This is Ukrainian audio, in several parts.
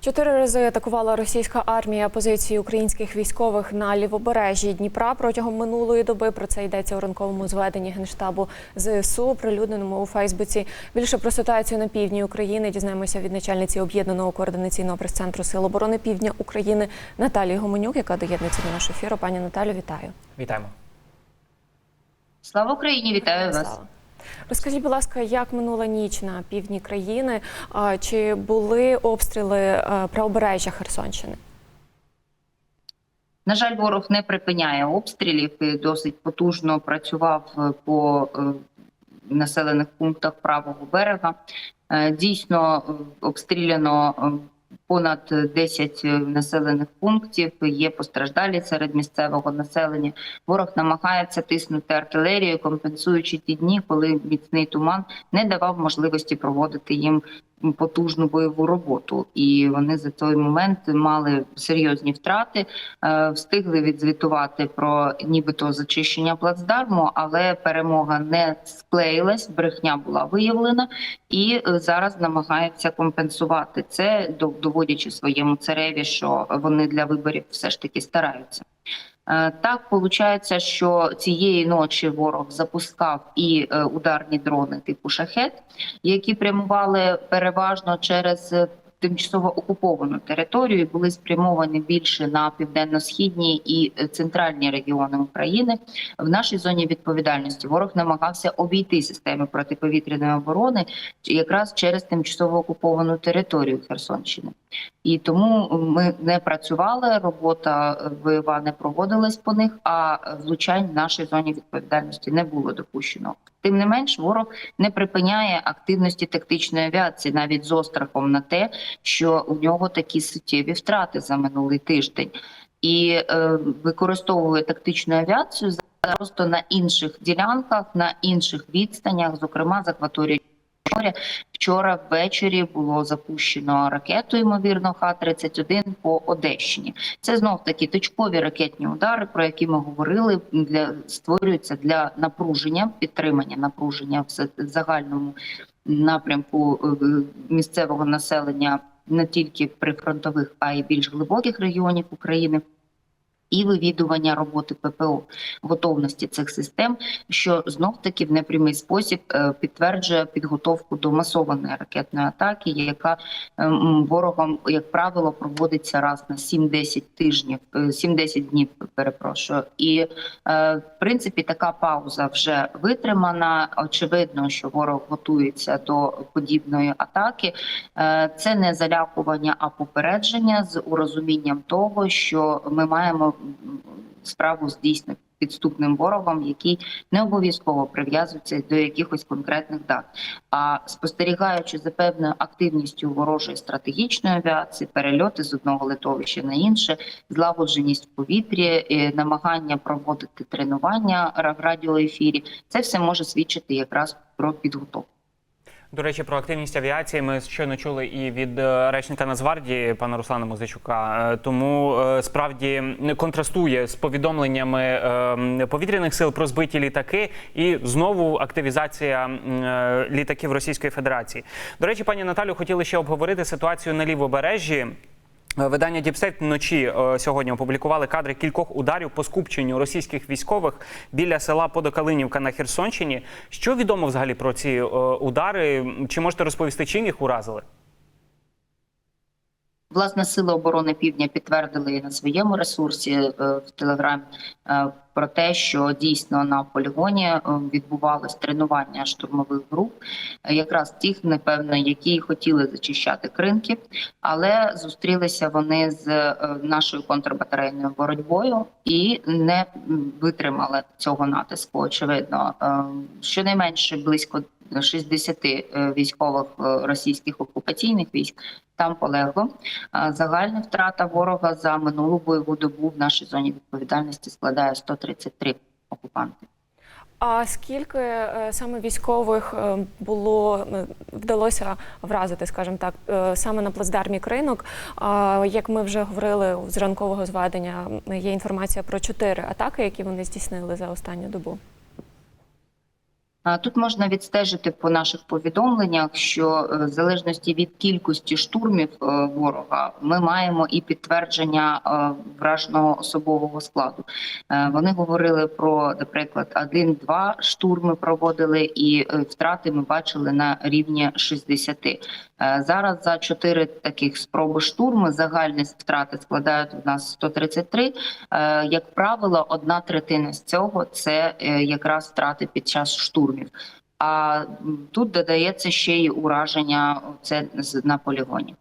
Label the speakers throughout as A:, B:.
A: Чотири рази атакувала російська армія позиції українських військових на лівобережжі Дніпра протягом минулої доби. Про це йдеться у ранковому зведенні генштабу ЗСУ, оприлюдненому у Фейсбуці. Більше про ситуацію на півдні України дізнаємося від начальниці об'єднаного координаційного прес-центру Сил оборони Півдня України Наталії Гуменюк, яка доєднується до нашого ефіру. Пані Наталю, вітаю.
B: Вітаємо.
C: Слава Україні, вітаю вас.
A: Розкажіть, будь ласка, як минула ніч на півдні країни? Чи були обстріли е, правобережжя Херсонщини?
C: На жаль, ворог не припиняє обстрілів і досить потужно працював е, по е, населених пунктах правого берега. Дійсно обстріляно понад 10 населених пунктів. Є постраждалі серед місцевого населення. Ворог намагається тиснути артилерію, компенсуючи ті дні, коли міцний туман не давав можливості проводити їм потужну бойову роботу, і вони за той момент мали серйозні втрати. Е, Встигли відзвітувати про нібито зачищення плацдарму, але перемога не склеїлась, брехня була виявлена, і е, зараз намагаються компенсувати це, до- доводячи своєму цареві, що вони для виборів все ж таки стараються. Е, Так виходить, що цієї ночі ворог запускав і е, ударні дрони типу шахет, які прямували переважно через е, тимчасово окуповану територію, були спрямовані більше на південно-східні і центральні регіони України. В нашій зоні відповідальності ворог намагався обійти системи протиповітряної оборони якраз через тимчасово окуповану територію Херсонщини. І тому ми не працювали, робота е, бойова не проводилась по них, а влучань в нашій зоні відповідальності не було допущено. Тим не менш, ворог не припиняє активності тактичної авіації, навіть з острахом на те, що у нього такі суттєві втрати за минулий тиждень, і е, використовує тактичну авіацію просто на інших ділянках, на інших відстанях, зокрема з акваторії моря. Вчора ввечері було запущено ракету, ймовірно, Х-31 по Одещині. Це знов таки точкові ракетні удари, про які ми говорили. Для створюються для напруження, підтримання напруження в загальному напрямку е, місцевого населення не тільки прифронтових, а й більш глибоких регіонів України. І вивідування роботи ППО готовності цих систем, що знов таки в непрямий спосіб е, підтверджує підготовку до масованої ракетної атаки, яка ем, ворогом, як правило, проводиться раз на 7-10 тижнів, е, 7-10 днів. Перепрошую, і е, в принципі така пауза вже витримана. Очевидно, що ворог готується до подібної атаки. Е, Це не залякування, а попередження з урозумінням того, що ми маємо справу з підступним ворогом, який не обов'язково прив'язується до якихось конкретних дат. А спостерігаючи за певною активністю ворожої стратегічної авіації, перельоти з одного литовища на інше, злагодженість в повітрі, е, намагання проводити тренування в радіоефірі, це все може свідчити якраз про підготовку.
B: До речі, про активність авіації ми щойно чули і від е, речника Нацгвардії пана Руслана Музичука. Е, Тому справді справді контрастує з повідомленнями е, повітряних сил про збиті літаки і знову активізація е, літаків Російської Федерації. До речі, пані Наталю, хотіли ще обговорити ситуацію на лівобережжі. Видання Діпсет вночі е, сьогодні опублікували кадри кількох ударів по скупченню російських військових біля села Подокалинівка на Херсонщині. Що відомо взагалі про ці е, удари? Чи можете розповісти, чим їх уразили?
C: Власне, сили оборони Півдня підтвердили на своєму ресурсі е, в Телеграмі е, про те, що дійсно на полігоні е, відбувалось тренування штурмових груп, якраз тих, напевно, які хотіли зачищати кринки, але зустрілися вони з нашою контрбатарейною боротьбою і не витримали цього натиску. Очевидно, щонайменше близько 60 е, військових російських окупаційних військ там полегло. Загальна втрата ворога за минулу бойову добу в нашій зоні відповідальності складає 133 окупанти.
A: А скільки е, саме військових е, було вдалося вразити, скажімо так, е, саме на плацдармі кринок? Як ми вже говорили з ранкового зведення, є інформація про чотири атаки, які вони здійснили за останню добу.
C: Тут можна відстежити по наших повідомленнях, що е, в залежності від кількості штурмів е, ворога ми маємо і підтвердження е, враженого особового складу. Вони говорили про, наприклад, один-два штурми проводили, і втрати ми бачили на рівні 60. Е, Зараз за чотири таких спроби штурми загальні втрати складають у нас 133. Е, Як правило, одна третина з цього це е, якраз втрати під час штурмів. А тут додається ще й ураження це на полігоні.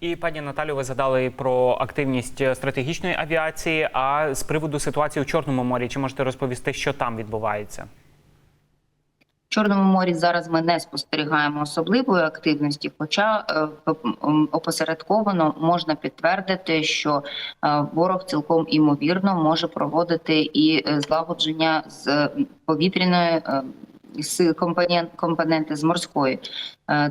B: І пані Наталю, ви згадали про активність стратегічної авіації. А з приводу ситуації у Чорному морі, чи можете розповісти, що там відбувається?
C: Чорному морі зараз ми не спостерігаємо особливої активності, хоча е, опосередковано можна підтвердити, що е, ворог цілком імовірно може проводити і е, злагодження з повітряної з компонент, компоненти з морської.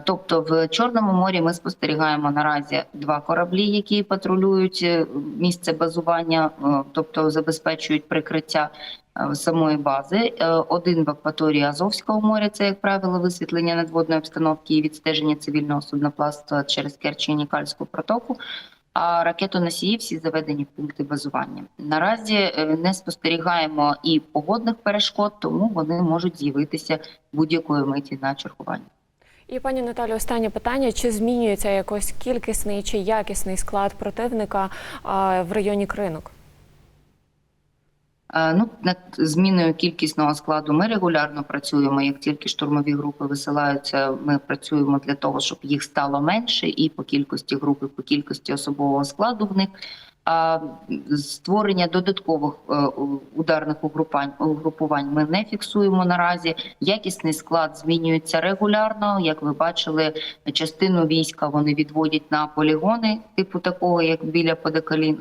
C: Тобто в Чорному морі ми спостерігаємо наразі два кораблі, які патрулюють місце базування, тобто забезпечують прикриття самої бази. Е, Один в акваторії Азовського моря, це як правило висвітлення надводної обстановки і відстеження цивільного судноплавства через Керчі-Нікальську протоку. А ракетоносії всі заведені в пункти базування. Наразі е, не спостерігаємо і погодних перешкод, тому вони можуть з'явитися будь-якої миті на чергуванні.
A: І пані Наталю, останнє питання: чи змінюється якось кількісний чи якісний склад противника в районі кринок?
C: Е, Ну, над зміною кількісного складу ми регулярно працюємо. Як тільки штурмові групи висилаються, ми працюємо для того, щоб їх стало менше, і по кількості групи, по кількості особового складу в них. А створення додаткових е, ударних угрупань угрупувань ми не фіксуємо наразі. Якісний склад змінюється регулярно. Як ви бачили, частину війська вони відводять на полігони, типу такого, як біля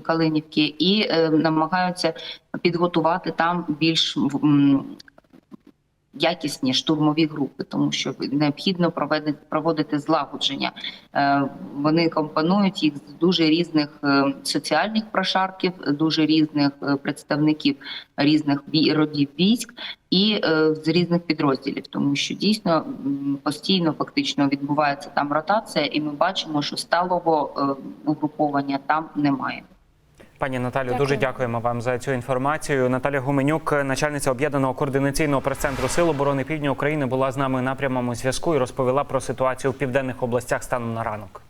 C: Калинівки, і е, намагаються підготувати там більш якісні штурмові групи, тому що необхідно проведити проводити злагодження. Е, Вони компонують їх з дуже різних е, соціальних прошарків, дуже різних е, представників різних родів військ і з різних підрозділів, тому що дійсно постійно фактично відбувається там ротація, і ми бачимо, що сталого угруповання там немає.
B: Пані Наталю,
A: Дякую.
B: дуже дякуємо вам за цю інформацію. Наталя Гуменюк, начальниця об'єднаного координаційного прес-центру Сил оборони Півдня України, була з нами на прямому зв'язку і розповіла про ситуацію в південних областях станом на ранок.